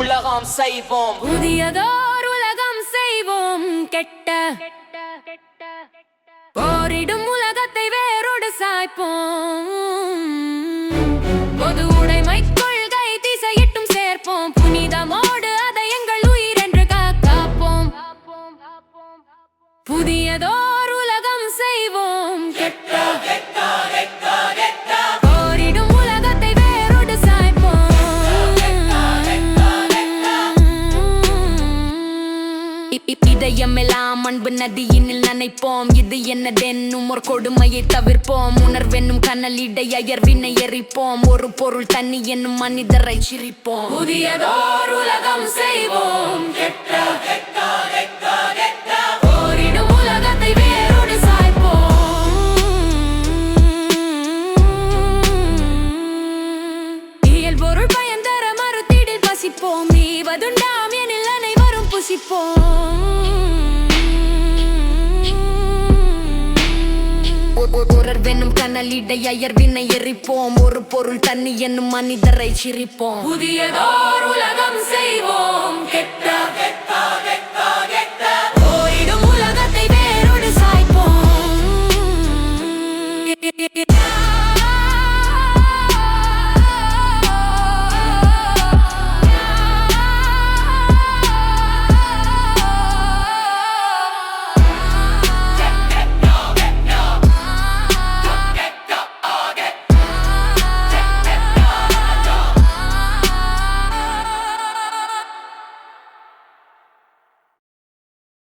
உலகம் செய்வோம். புதியதோர் உலகம் செய்வோம். கெட்ட போரிடும் உலகத்தை வேரோடு சாய்ப்போம். பொது உடைமை கொள்கை திசையிட்டும் சேர்ப்போம். புனிதமோடு அதை எங்கள் உயிர் என்று காப்போம். புதியதோ இதயமெல்லாம் அன்பு நதியினில் நனைப்போம். இது என்னதென்னும் ஒரு கொடுமையை தவிர்ப்போம். உணர்வென்னும் கனலிடை அயர்வினை எரிப்போம். ஒரு பொருள் தண்ணி என்னும் மனிதரை சிரிப்போம். புதியதோர் உலகம் செய்வோம். கெட்ட சாய்ப்போம். தர மறுத்திடில் பசிப்போம். நீவதுண்டாம் எனில் அனைவரும் புசிப்போம். உணர்வென்னும் கனலிடை அயர்வினை எரிப்போம். ஒரு பொருள் தண்ணி என்னும் மனிதரை சிரிப்போம். புதியதோர் உலகம் செய்வோம்.